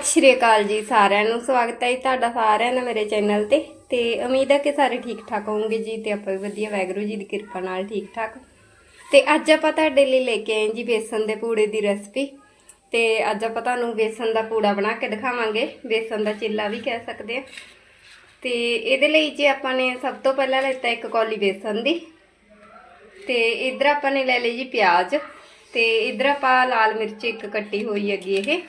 ਸਤਿ ਸ਼੍ਰੀ ਅਕਾਲ ਜੀ ਸਾਰਿਆਂ ਨੂੰ। ਸਵਾਗਤ ਹੈ ਜੀ ਤੁਹਾਡਾ ਸਾਰਿਆਂ ਦਾ ਮੇਰੇ ਚੈਨਲ ਤੇ। ਤੇ ਉਮੀਦ ਹੈ ਕਿ ਸਾਰੇ ਠੀਕ ਠਾਕ ਹੋਵੋਗੇ ਜੀ ਤੇ ਆਪਾਂ ਵੀ ਵਧੀਆ। ਵੈਗਰੂ ਜੀ ਦੀ ਕਿਰਪਾ ਨਾਲ ਠੀਕ ਠਾਕ ਤੇ ਅੱਜ ਆਪਾਂ ਤੁਹਾਡੇ ਲਈ ਲੈ ਕੇ ਆਏ ਜੀ ਬੇਸਨ ਦੇ ਪੂੜੇ ਦੀ ਰੈਸਪੀ। ਤੇ ਅੱਜ ਆਪਾਂ ਤੁਹਾਨੂੰ ਬੇਸਨ ਦਾ ਪੂੜਾ ਬਣਾ ਕੇ ਦਿਖਾਵਾਂਗੇ। ਬੇਸਨ ਦਾ ਚਿੱਲਾ ਵੀ ਕਹਿ ਸਕਦੇ ਆ ਤੇ ਇਹਦੇ ਲਈ ਜੀ ਆਪਾਂ ਨੇ ਸਭ ਤੋਂ ਪਹਿਲਾਂ ਲੈਤਾ ਇੱਕ ਕੌਲੀ ਬੇਸਨ ਦੀ। ਤੇ ਇਧਰ ਆਪਾਂ ਨੇ ਲੈ ਲਈ ਜੀ ਪਿਆਜ਼। ਤੇ ਇਧਰ ਆਪਾਂ ਲਾਲ ਮਿਰਚ ਇੱਕ ਕੱਟੀ ਹੋਈ ਹੈਗੀ ਇਹ।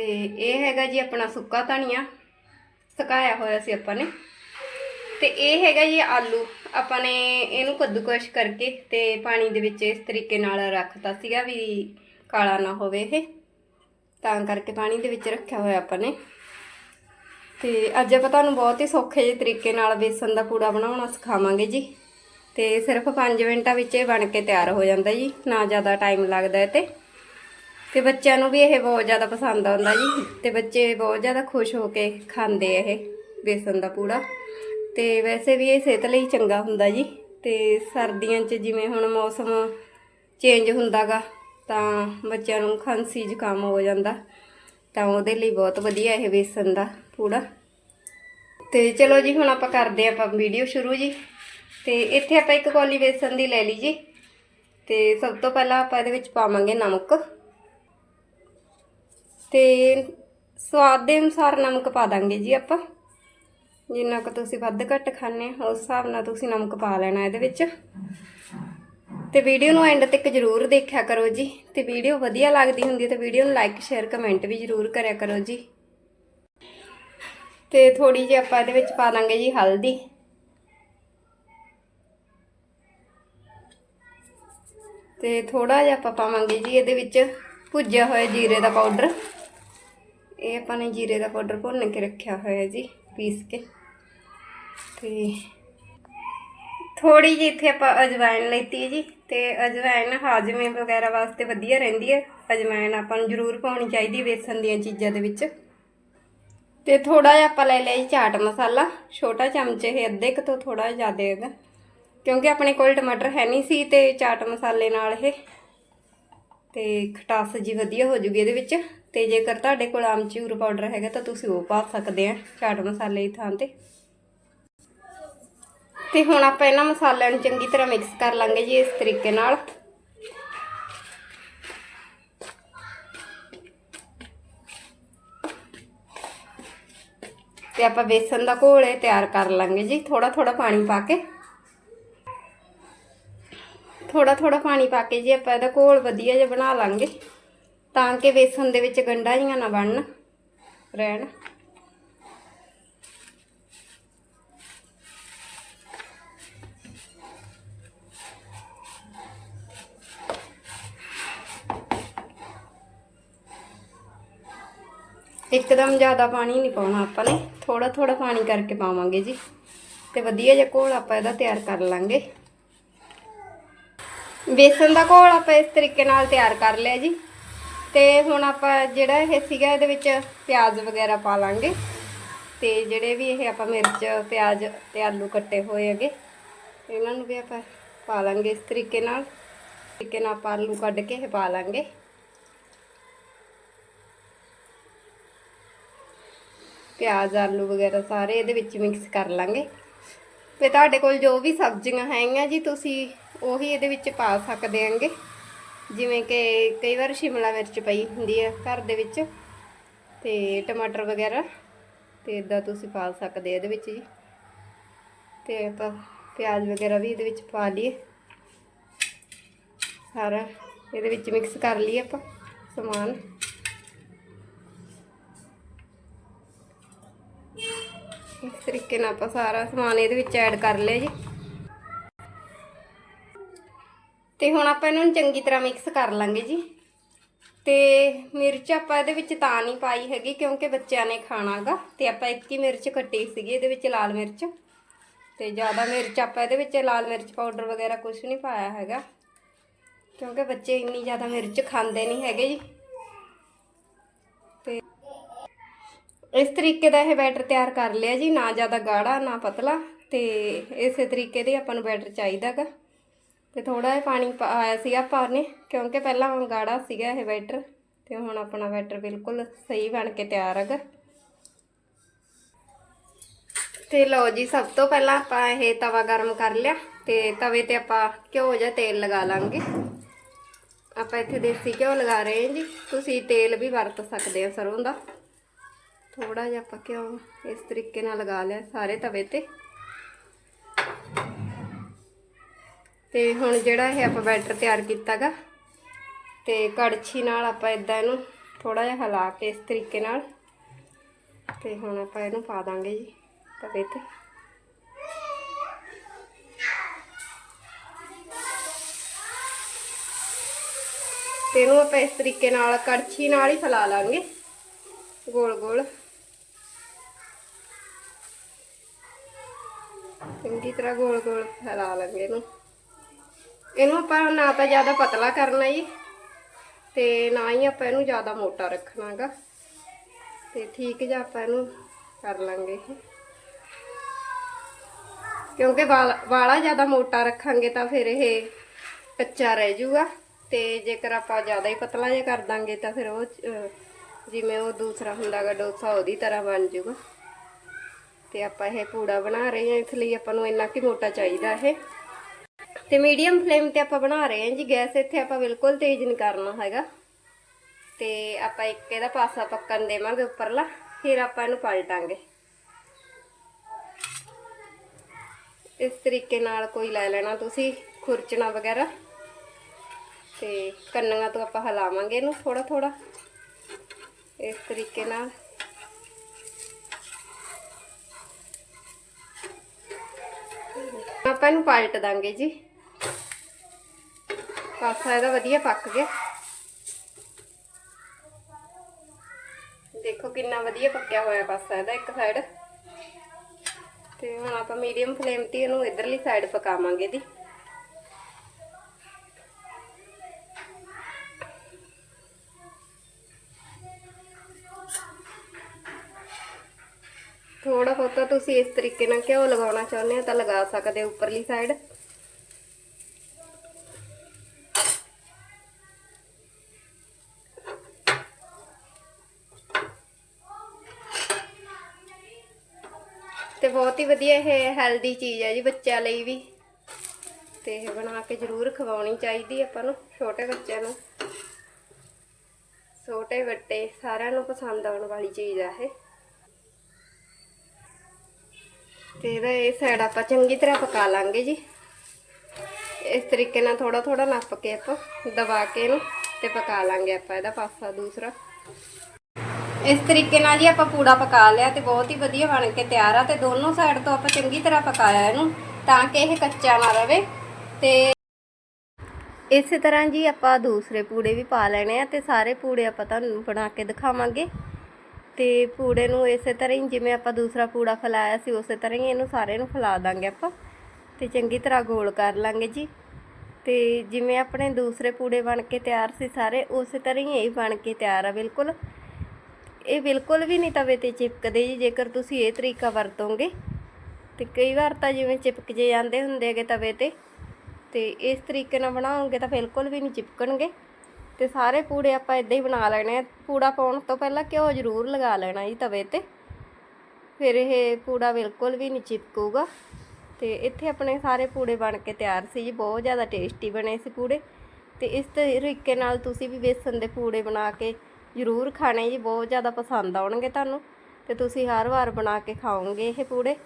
ਤੇ ਇਹ ਹੈਗਾ ਜੀ ਆਪਣਾ ਸੁੱਕਾ ਧਨੀਆ ਸੁਕਾਇਆ ਹੋਇਆ ਸੀ ਆਪਾਂ ਨੇ। ਤੇ ਇਹ ਹੈਗਾ ਜੀ ਆਲੂ। ਆਪਾਂ ਨੇ ਇਹਨੂੰ ਕੱਦੂਕਸ਼ ਕਰਕੇ ਤੇ ਪਾਣੀ ਦੇ ਵਿੱਚ ਇਸ ਤਰੀਕੇ ਨਾਲ ਰੱਖਤਾ ਸੀਗਾ ਵੀ ਕਾਲਾ ਨਾ ਹੋਵੇ ਇਹ। ਤਾਂ ਕਰਕੇ ਪਾਣੀ ਦੇ ਵਿੱਚ ਰੱਖਿਆ ਹੋਇਆ ਆਪਾਂ ਨੇ। ਤੇ ਅੱਜ ਆਪਾਂ ਤੁਹਾਨੂੰ ਬਹੁਤ ਹੀ ਸੌਖੇ ਜਿਹੇ ਤਰੀਕੇ ਨਾਲ ਬੇਸਨ ਦਾ ਪੂੜਾ ਬਣਾਉਣਾ ਸਿਖਾਵਾਂਗੇ ਜੀ। ਤੇ ਸਿਰਫ 5 ਮਿੰਟਾਂ ਵਿੱਚ ਇਹ ਬਣ ਕੇ ਤਿਆਰ ਹੋ ਜਾਂਦਾ ਜੀ। ਨਾ ਜ਼ਿਆਦਾ ਟਾਈਮ ਲੱਗਦਾ ਇਹ ਤੇ। ਤੇ ਬੱਚਿਆਂ ਨੂੰ ਵੀ ਇਹ ਬਹੁਤ ਜ਼ਿਆਦਾ ਪਸੰਦ ਆਉਂਦਾ ਜੀ। ਤੇ ਬੱਚੇ ਬਹੁਤ ਜ਼ਿਆਦਾ ਖੁਸ਼ ਹੋ ਕੇ ਖਾਂਦੇ ਇਹ ਬੇਸਨ ਦਾ ਪੂੜਾ। ਤੇ ਵੈਸੇ ਵੀ ਇਹ ਸਿਹਤ ਲਈ ਚੰਗਾ ਹੁੰਦਾ ਜੀ। ਤੇ ਸਰਦੀਆਂ 'ਚ ਜਿਵੇਂ ਹੁਣ ਮੌਸਮ ਚੇਂਜ ਹੁੰਦਾਗਾ, ਤਾਂ ਬੱਚਿਆਂ ਨੂੰ ਖਾਂਸੀ ਜ਼ੁਕਾਮ ਹੋ ਜਾਂਦਾ। ਤਾਂ ਉਹਦੇ ਲਈ ਬਹੁਤ ਵਧੀਆ ਇਹ ਬੇਸਨ ਦਾ ਪੂੜਾ। ਤੇ ਚਲੋ ਜੀ, ਹੁਣ ਆਪਾਂ ਕਰਦੇ ਆਪਾਂ ਵੀਡੀਓ ਸ਼ੁਰੂ ਜੀ। ਤੇ ਇੱਥੇ ਆਪਾਂ ਇੱਕ ਕੌਲੀ ਬੇਸਨ ਦੀ ਲੈ ਲਈ ਜੀ। ਤੇ ਸਭ ਤੋਂ ਪਹਿਲਾਂ ਆਪਾਂ ਇਹਦੇ ਵਿੱਚ ਪਾਵਾਂਗੇ ਨਮਕ। ਤੇ ਸਵਾਦ ਦੇ ਅਨੁਸਾਰ ਨਮਕ ਪਾ ਦਾਂਗੇ ਜੀ ਆਪਾਂ। ਜਿੰਨਾ ਕੁ ਤੁਸੀਂ ਵੱਧ ਘੱਟ ਖਾਣੇ ਆ ਉਸ ਹਿਸਾਬ ਨਾਲ ਤੁਸੀਂ ਨਮਕ ਪਾ ਲੈਣਾ ਇਹਦੇ ਵਿੱਚ। ਤੇ ਵੀਡੀਓ ਨੂੰ ਐਂਡ ਤੱਕ ਜਰੂਰ ਦੇਖਿਆ ਕਰੋ ਜੀ। ਤੇ ਵੀਡੀਓ ਵਧੀਆ ਲੱਗਦੀ ਹੁੰਦੀ ਹੈ ਤੇ ਵੀਡੀਓ ਨੂੰ ਲਾਈਕ ਸ਼ੇਅਰ ਕਮੈਂਟ ਵੀ ਜਰੂਰ ਕਰਿਆ ਕਰੋ ਜੀ। ਤੇ ਥੋੜੀ ਜਿਹੀ ਆਪਾਂ ਇਹਦੇ ਵਿੱਚ ਪਾ ਦਾਂਗੇ ਜੀ ਹਲਦੀ। ਤੇ ਥੋੜਾ ਜਿਹਾ ਆਪਾਂ ਪਾਵਾਂਗੇ ਜੀ ਇਹਦੇ ਵਿੱਚ ਭੁੱਜਿਆ ਹੋਇਆ ਜੀਰੇ ਦਾ ਪਾਊਡਰ ਇਹ ਆਪਾਂ ਨੇ ਜੀਰੇ ਦਾ ਪਾਊਡਰ ਭੁੰਨ ਕੇ ਰੱਖਿਆ ਹੋਇਆ ਜੀ, ਪੀਸ ਕੇ। ਤੇ ਥੋੜੀ ਜਿਹੀ ਇੱਥੇ ਆਪਾਂ ਅਜਵਾਇਣ ਲੈਤੀ ਹੈ ਜੀ, ਤੇ ਅਜਵਾਇਣ ਹਾਜ਼ਮੇ ਵਗੈਰਾ ਵਾਸਤੇ ਵਧੀਆ ਰਹਿੰਦੀ ਹੈ। ਅਜਵਾਇਣ ਆਪਾਂ ਨੂੰ ਜ਼ਰੂਰ ਪਾਉਣੀ ਚਾਹੀਦੀ ਬੇਸਨ ਦੀਆਂ ਚੀਜ਼ਾਂ ਦੇ ਵਿੱਚ। ਤੇ ਥੋੜਾ ਜਿਹਾ ਆਪਾਂ ਲੈ ਲਿਆ ਜੀ ਚਾਟ ਮਸਾਲਾ, ਛੋਟਾ ਚਮਚ ਇਹ ਅੱਧੇ ਕੁ ਤੋਂ ਥੋੜਾ ਜ਼ਿਆਦਾ ਹੈਗਾ। ਕਿਉਂਕਿ ਆਪਣੇ ਕੋਲ ਟਮਾਟਰ ਹੈ ਨਹੀਂ ਸੀ ਤੇ ਚਾਟ ਮਸਾਲੇ ਨਾਲ ਇਹ। ਤੇ ਖਟਾਸ ਜੀ ਵਧੀਆ ਹੋ ਜੂਗੀ ਇਹਦੇ ਵਿੱਚ। ਤੇ ਜੇਕਰ ਤੁਹਾਡੇ ਕੋਲ ਆਮਚੂਰ ਪਾਊਡਰ ਹੈਗਾ ਤਾਂ ਤੁਸੀਂ ਉਹ ਪਾ ਸਕਦੇ ਆ ਚਾਟ ਮਸਾਲੇ ਦੀ ਥਾਂ ਤੇ। ਤੇ ਹੁਣ ਆਪਾਂ ਇਹਨਾਂ ਮਸਾਲਿਆਂ ਨੂੰ ਚੰਗੀ ਤਰ੍ਹਾਂ ਮਿਕਸ ਕਰ ਲਾਂਗੇ ਜੀ ਇਸ ਤਰੀਕੇ ਨਾਲ। ਤੇ ਆਪਾਂ ਬੇਸਨ ਦਾ ਘੋਲ ਇਹ ਤਿਆਰ ਕਰ ਲਾਂਗੇ ਜੀ ਥੋੜਾ ਥੋੜਾ ਪਾਣੀ ਪਾ ਕੇ। ਥੋੜਾ ਥੋੜਾ ਪਾਣੀ ਪਾ ਕੇ ਜੀ ਆਪਾਂ ਇਹਦਾ ਘੋਲ ਵਧੀਆ ਜਿਹਾ ਬਣਾ ਲਾਂਗੇ। ਤਾਂ ਕਿ ਵੇਸਣ ਦੇ ਵਿੱਚ ਗੰਢਾਂ ਜੀਆਂ ਨਾ ਬਣਨ। ਰਹਿਣ। ਇੱਕਦਮ ਜ਼ਿਆਦਾ ਪਾਣੀ ਨਹੀਂ ਪਾਉਣਾ ਆਪਾਂ ਨੇ। ਥੋੜਾ ਥੋੜਾ ਪਾਣੀ ਕਰਕੇ ਪਾਵਾਂਗੇ ਜੀ। ਤੇ ਵਧੀਆ ਜਿਹਾ ਘੋਲ ਆਪਾਂ ਇਹਦਾ ਤਿਆਰ ਕਰ ਲਾਂਗੇ। ਬੇਸਨ ਦਾ ਘੋਲ ਆਪਾਂ ਇਸ ਤਰੀਕੇ ਨਾਲ ਤਿਆਰ ਕਰ ਲਿਆ ਜੀ। ਤੇ ਹੁਣ ਆਪਾਂ ਜਿਹੜਾ ਇਹ ਸੀਗਾ ਇਹਦੇ ਵਿੱਚ ਪਿਆਜ਼ ਵਗੈਰਾ ਪਾ ਲਾਂਗੇ। ਤੇ ਜਿਹੜੇ ਵੀ ਇਹ ਆਪਾਂ ਮਿਰਚ, ਪਿਆਜ਼ ਤੇ ਆਲੂ ਕੱਟੇ ਹੋਏ ਹੈਗੇ, ਇਹਨਾਂ ਨੂੰ ਵੀ ਆਪਾਂ ਪਾ ਲਾਂਗੇ ਇਸ ਤਰੀਕੇ ਨਾਲ। ਤਰੀਕੇ ਨਾਲ ਆਪਾਂ ਆਲੂ ਕੱਢ ਕੇ ਇਹ ਪਾ ਲਾਂਗੇ। ਪਿਆਜ਼, ਆਲੂ ਵਗੈਰਾ ਸਾਰੇ ਇਹਦੇ ਵਿੱਚ ਮਿਕਸ ਕਰ ਲਾਂਗੇ। ਤੇ ਤੁਹਾਡੇ ਕੋਲ ਜੋ ਵੀ ਸਬਜ਼ੀਆਂ ਹੈਗੀਆਂ ਜੀ, ਤੁਸੀਂ ਉਹੀ ਇਹਦੇ ਵਿੱਚ ਪਾ ਸਕਦੇ ਆਂਗੇ ਜਿਵੇਂ ਕਿ ਕਈ ਵਾਰ ਸ਼ਿਮਲਾ ਮਿਰਚ ਪਈ ਹੁੰਦੀ ਹੈ ਘਰ ਦੇ ਵਿੱਚ ਤੇ ਟਮਾਟਰ ਵਗੈਰਾ ਤੇ ਇਦਾਂ ਤੁਸੀਂ ਪਾ ਸਕਦੇ ਇਹਦੇ ਵਿੱਚ ਜੀ। ਤੇ ਆਪਾਂ ਪਿਆਜ਼ ਵਗੈਰਾ ਵੀ ਇਹਦੇ ਵਿੱਚ ਪਾ ਲਈਏ। ਸਾਰਾ ਇਹਦੇ ਵਿੱਚ ਮਿਕਸ ਕਰ ਲਈਏ ਆਪਾਂ ਸਮਾਨ। ਇਸ ਤਰੀਕੇ ਨਾਲ ਆਪਾਂ ਸਾਰਾ ਸਮਾਨ ਇਹਦੇ ਵਿੱਚ ਐਡ ਕਰ ਲਿਆ ਜੀ। ਤੇ ਹੁਣ ਆਪਾਂ ਇਹਨਾਂ ਨੂੰ ਚੰਗੀ ਤਰ੍ਹਾਂ ਮਿਕਸ ਕਰ ਲਾਂਗੇ ਜੀ। ਤੇ ਮਿਰਚ ਆਪਾਂ ਇਹਦੇ ਵਿੱਚ ਤਾਂ ਨਹੀਂ ਪਾਈ ਹੈਗੀ ਕਿਉਂਕਿ ਬੱਚਿਆਂ ਨੇ ਖਾਣਾਗਾ ਤੇ ਆਪਾਂ ਇੱਕ ਹੀ ਮਿਰਚ ਕੱਟੀ ਸੀਗੀ ਇਹਦੇ ਵਿੱਚ ਲਾਲ ਮਿਰਚ। ਤੇ ਜ਼ਿਆਦਾ ਮਿਰਚ ਆਪਾਂ ਇਹਦੇ ਵਿੱਚ ਲਾਲ ਮਿਰਚ ਪਾਊਡਰ ਵਗੈਰਾ ਕੁਝ ਨਹੀਂ ਪਾਇਆ ਹੈਗਾ। ਕਿਉਂਕਿ ਬੱਚੇ ਇੰਨੀ ਜ਼ਿਆਦਾ ਮਿਰਚ ਖਾਂਦੇ ਨਹੀਂ ਹੈਗੇ ਜੀ। ਤੇ ਇਸ ਤਰੀਕੇ ਦਾ ਇਹ ਬੈਟਰ ਤਿਆਰ ਕਰ ਲਿਆ ਜੀ, ਨਾ ਜ਼ਿਆਦਾ ਗਾੜਾ, ਨਾ ਪਤਲਾ। ਤੇ ਇਸੇ ਤਰੀਕੇ ਦੇ ਆਪਾਂ ਨੂੰ ਬੈਟਰ ਚਾਹੀਦਾਗਾ ਤੇ ਥੋੜਾ ਜਿਹਾ ਪਾਣੀ ਪਾਇਆ ਸੀ ਆਪਾਂ ਨੇ, ਕਿਉਂਕਿ ਪਹਿਲਾਂ ਗਾੜਾ ਸੀਗਾ ਇਹ ਬੈਟਰ ਤੇ ਹੁਣ ਆਪਣਾ ਬੈਟਰ ਬਿਲਕੁਲ ਸਹੀ ਬਣ ਕੇ ਤਿਆਰ ਹੈਗਾ। ਤੇ ਲਓ ਜੀ, ਸਭ ਤੋਂ ਪਹਿਲਾਂ ਆਪਾਂ ਇਹ ਤਵਾ ਗਰਮ ਕਰ ਲਿਆ, ਤੇ ਤਵੇ ਤੇ ਆਪਾਂ ਘਿਓ ਜਾਂ ਤੇਲ ਲਗਾ ਲਾਂਗੇ। ਆਪਾਂ ਇੱਥੇ ਦੇਸੀ ਘਿਓ ਲਗਾ ਰਹੇ ਹਾਂ ਜੀ, ਤੁਸੀਂ ਤੇਲ ਵੀ ਵਰਤ ਸਕਦੇ ਹੋ ਸਰੋਂ ਦਾ। ਥੋੜਾ ਜਿਹਾ ਆਪਾਂ ਘਿਓ ਇਸ ਤਰੀਕੇ ਨਾਲ ਲਗਾ ਲਿਆ ਸਾਰੇ ਤਵੇ ਤੇ। ਤੇ ਹੁਣ ਜਿਹੜਾ ਇਹ ਆਪਾਂ ਬੈਟਰ ਤਿਆਰ ਕੀਤਾਗਾ ਤੇ ਕੜਛੀ ਨਾਲ ਆਪਾਂ ਇਦਾਂ ਇਹਨੂੰ ਥੋੜਾ ਜਿਹਾ ਹਿਲਾ ਕੇ ਇਸ ਤਰੀਕੇ ਨਾਲ ਤੇ ਹੁਣ ਆਪਾਂ ਇਹਨੂੰ ਪਾ ਦਾਂਗੇ ਜੀ ਤਵੇ ਤੇ। ਤੇ ਇਹਨੂੰ ਆਪਾਂ ਇਸ ਤਰੀਕੇ ਨਾਲ ਕੜਛੀ ਨਾਲ ਹੀ ਫੈਲਾ ਲਾਂਗੇ ਗੋਲ ਗੋਲ। ਚੰਗੀ ਤਰ੍ਹਾਂ ਗੋਲ ਗੋਲ ਫੈਲਾ ਲਾਂਗੇ ਇਹਨੂੰ। ਇਹਨੂੰ ਆਪਾਂ ਨਾ ਤਾਂ ਜ਼ਿਆਦਾ ਪਤਲਾ ਕਰਨਾ ਜੀ, ਤੇ ਨਾ ਹੀ ਆਪਾਂ ਇਹਨੂੰ ਜ਼ਿਆਦਾ ਮੋਟਾ ਰੱਖਣਾਗਾ। ਤੇ ਠੀਕ ਜਿਹਾ ਆਪਾਂ ਇਹਨੂੰ ਕਰ ਲਾਂਗੇ ਇਹ। ਕਿਉਂਕਿ ਵਾਲ- ਵਾਲਾ ਜ਼ਿਆਦਾ ਮੋਟਾ ਰੱਖਾਂਗੇ ਤਾਂ ਫਿਰ ਇਹ ਕੱਚਾ ਰਹਿ ਜਾਊਗਾ ਤੇ ਜੇਕਰ ਆਪਾਂ ਜ਼ਿਆਦਾ ਹੀ ਪਤਲਾ ਜਿਹਾ ਕਰ ਦਾਂਗੇ ਤਾਂ ਫਿਰ ਉਹ ਜਿਵੇਂ ਉਹ ਦੂਸਰਾ ਹੁੰਦਾਗਾ, ਡੋਸਾ ਉਹਦੀ ਤਰ੍ਹਾਂ ਬਣ ਜਾਊਗਾ ਤੇ ਆਪਾਂ ਇਹ ਪੂੜਾ ਬਣਾ ਰਹੇ ਹਾਂ, ਇਸ ਲਈ ਆਪਾਂ ਨੂੰ ਇੰਨਾ ਕਿ ਮੋਟਾ ਚਾਹੀਦਾ ਇਹ। ਤੇ ਮੀਡੀਅਮ ਫਲੇਮ ਤੇ ਆਪਾਂ ਬਣਾ ਰਹੇ ਹਾਂ ਜੀ। ਗੈਸ ਇੱਥੇ ਆਪਾਂ ਬਿਲਕੁਲ ਤੇਜ਼ ਨਹੀਂ ਕਰਨਾ ਹੈਗਾ। ਤੇ ਆਪਾਂ ਇੱਕ ਇਹਦਾ ਪਾਸਾ ਪੱਕਣ ਦੇਵਾਂਗੇ ਉੱਪਰਲਾ, ਫਿਰ ਆਪਾਂ ਇਹਨੂੰ ਪਲਟਾਂਗੇ। ਇਸ ਤਰੀਕੇ ਨਾਲ ਕੋਈ ਲੈ ਲੈਣਾ ਤੁਸੀਂ, ਖੁਰਚਣਾ ਵਗੈਰਾ। ਤੇ ਕੰਨਾਂ ਤੋਂ ਆਪਾਂ ਹਿਲਾਵਾਂਗੇ ਇਹਨੂੰ ਥੋੜਾ ਥੋੜਾ ਇਸ ਤਰੀਕੇ ਨਾਲ। ਆਪਾਂ ਇਹਨੂੰ ਪਲਟ ਦਾਂਗੇ ਜੀ। ਪਾਸਾ ਇਹਦਾ ਵਧੀਆ ਪੱਕ ਗਿਆ। ਦੇਖੋ ਕਿੰਨਾ ਵਧੀਆ ਪੱਕਿਆ ਹੋਇਆ ਪਾਸਾ ਇਹਦਾ ਇੱਕ ਸਾਈਡ ਤੇ ਹੁਣ ਆਪਾਂ ਮੀਡੀਅਮ ਫਲੇਮ ਤੇ ਇਹਨੂੰ ਇਧਰਲੀ ਸਾਈਡ ਪਕਾਵਾਂਗੇ ਦੀ ਥੋੜਾ ਬਹੁਤਾ ਤੁਸੀਂ ਇਸ ਤਰੀਕੇ ਨਾਲ ਘਿਓ ਲਗਾਉਣਾ ਚਾਹੁੰਦੇ ਹੋ ਤਾਂ ਲਗਾ ਸਕਦੇ ਹੋ ਉੱਪਰਲੀ ਸਾਈਡ ਬਹੁਤ ਹੀ ਵਧੀਆ ਇਹ ਹੈਲਦੀ ਚੀਜ਼ ਹੈ ਜੀ ਬੱਚਿਆਂ ਲਈ ਵੀ। ਤੇ ਇਹ ਬਣਾ ਕੇ ਜ਼ਰੂਰ ਖਵਾਉਣੀ ਚਾਹੀਦੀ ਆਪਾਂ ਨੂੰ, ਛੋਟੇ ਬੱਚਿਆਂ ਨੂੰ। ਛੋਟੇ ਵੱਡੇ ਸਾਰਿਆਂ ਨੂੰ ਪਸੰਦ ਆਉਣ ਵਾਲੀ ਚੀਜ਼ ਆ ਇਹ। ਤੇ ਇਹਦਾ ਇਹ ਸਾਈਡ ਆਪਾਂ ਚੰਗੀ ਤਰ੍ਹਾਂ ਪਕਾ ਲਾਂਗੇ ਜੀ। ਇਸ ਤਰੀਕੇ ਨਾਲ ਥੋੜਾ ਥੋੜਾ ਨੱਪ ਕੇ ਆਪਾਂ ਦਬਾ ਕੇ ਇਹਨੂੰ ਤੇ ਪਕਾ ਲਾਂਗੇ ਆਪਾਂ ਇਹਦਾ ਪਾਸਾ ਦੂਸਰਾ। ਇਸ ਤਰੀਕੇ ਨਾਲ ਜੀ ਆਪਾਂ ਪੂੜਾ ਪਕਾ ਲਿਆ ਤੇ ਬਹੁਤ ਹੀ ਵਧੀਆ ਬਣ ਕੇ ਤਿਆਰ ਆ ਤੇ ਦੋਨੋਂ ਸਾਈਡ ਤੋਂ ਆਪਾਂ ਚੰਗੀ ਤਰ੍ਹਾਂ ਪਕਾਇਆ ਇਹਨੂੰ ਤਾਂ ਕਿ ਇਹ ਕੱਚਾ ਨਾ ਰਵੇ ਤੇ ਇਸੇ ਤਰ੍ਹਾਂ ਜੀ ਆਪਾਂ ਦੂਸਰੇ ਪੂੜੇ ਵੀ ਪਾ ਲੈਣੇ ਆ ਤੇ ਸਾਰੇ ਪੂੜੇ ਆਪਾਂ ਤੁਹਾਨੂੰ ਬਣਾ ਕੇ ਦਿਖਾਵਾਂਗੇ ਤੇ ਪੂੜੇ ਨੂੰ ਇਸੇ ਤਰ੍ਹਾਂ ਹੀ ਜਿਵੇਂ ਆਪਾਂ ਦੂਸਰਾ ਪੂੜਾ ਫੈਲਾਇਆ ਸੀ ਉਸੇ ਤਰ੍ਹਾਂ ਹੀ ਇਹਨੂੰ ਸਾਰੇ ਨੂੰ ਫੈਲਾ ਦਾਂਗੇ ਆਪਾਂ ਤੇ ਚੰਗੀ ਤਰ੍ਹਾਂ ਗੋਲ ਕਰ ਲਾਂਗੇ ਜੀ ਤੇ ਜਿਵੇਂ ਆਪਣੇ ਦੂਸਰੇ ਪੂੜੇ ਬਣ ਕੇ ਤਿਆਰ ਸੀ ਸਾਰੇ ਉਸੇ ਤਰ੍ਹਾਂ ਹੀ ਇਹ ਬਣ ਕੇ ਤਿਆਰ ਆ ਬਿਲਕੁਲ ਇਹ ਬਿਲਕੁਲ ਵੀ ਨਹੀਂ ਤਵੇ ਤੇ ਚਿਪਕਦੇ ਜੀ, ਜੇਕਰ ਤੁਸੀਂ ਇਹ ਤਰੀਕਾ ਵਰਤੋਗੇ। ਤੇ ਕਈ ਵਾਰ ਤਾਂ ਜਿਵੇਂ ਚਿਪਕ ਜੇ ਜਾਂਦੇ ਹੁੰਦੇ ਹੈਗੇ ਤਵੇ ਤੇ ਤੇ ਇਸ ਤਰੀਕੇ ਨਾਲ ਬਣਾਓਗੇ ਤਾਂ ਬਿਲਕੁਲ ਵੀ ਨਹੀਂ ਚਿਪਕਣਗੇ। ਤੇ ਸਾਰੇ ਪੂੜੇ ਆਪਾਂ ਇਦਾਂ ਹੀ ਬਣਾ ਲੈਣੇ ਆ। ਪੂੜਾ ਪਾਉਣ ਤੋਂ ਪਹਿਲਾਂ ਘਿਓ ਜ਼ਰੂਰ ਲਗਾ ਲੈਣਾ ਜੀ ਤਵੇ ਤੇ। ਫਿਰ ਇਹ ਪੂੜਾ ਬਿਲਕੁਲ ਵੀ ਨਹੀਂ ਚਿਪਕੂਗਾ। ਤੇ ਇੱਥੇ ਆਪਣੇ ਸਾਰੇ ਪੂੜੇ ਬਣ ਕੇ ਤਿਆਰ ਸੀ ਜੀ, ਬਹੁਤ ਜ਼ਿਆਦਾ ਟੇਸਟੀ ਬਣੇ ਸੀ ਪੂੜੇ। ਤੇ ਇਸ ਤਰੀਕੇ ਨਾਲ ਤੁਸੀਂ ਵੀ ਬੇਸਨ ਦੇ ਪੂੜੇ ਬਣਾ ਕੇ ਜ਼ਰੂਰ ਖਾਣੇ ਜੀ, ਬਹੁਤ ਜ਼ਿਆਦਾ ਪਸੰਦ ਆਉਣਗੇ ਤੁਹਾਨੂੰ। ਤੇ ਤੁਸੀਂ ਹਰ ਵਾਰ ਬਣਾ ਕੇ ਖਾਓਗੇ ਇਹ ਪੂੜੇ।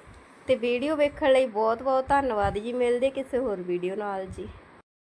ਤੇ ਵੀਡੀਓ ਵੇਖਣ ਲਈ ਬਹੁਤ ਬਹੁਤ ਧੰਨਵਾਦ ਜੀ। ਮਿਲਦੇ ਕਿਸੇ ਹੋਰ ਵੀਡੀਓ ਨਾਲ ਜੀ।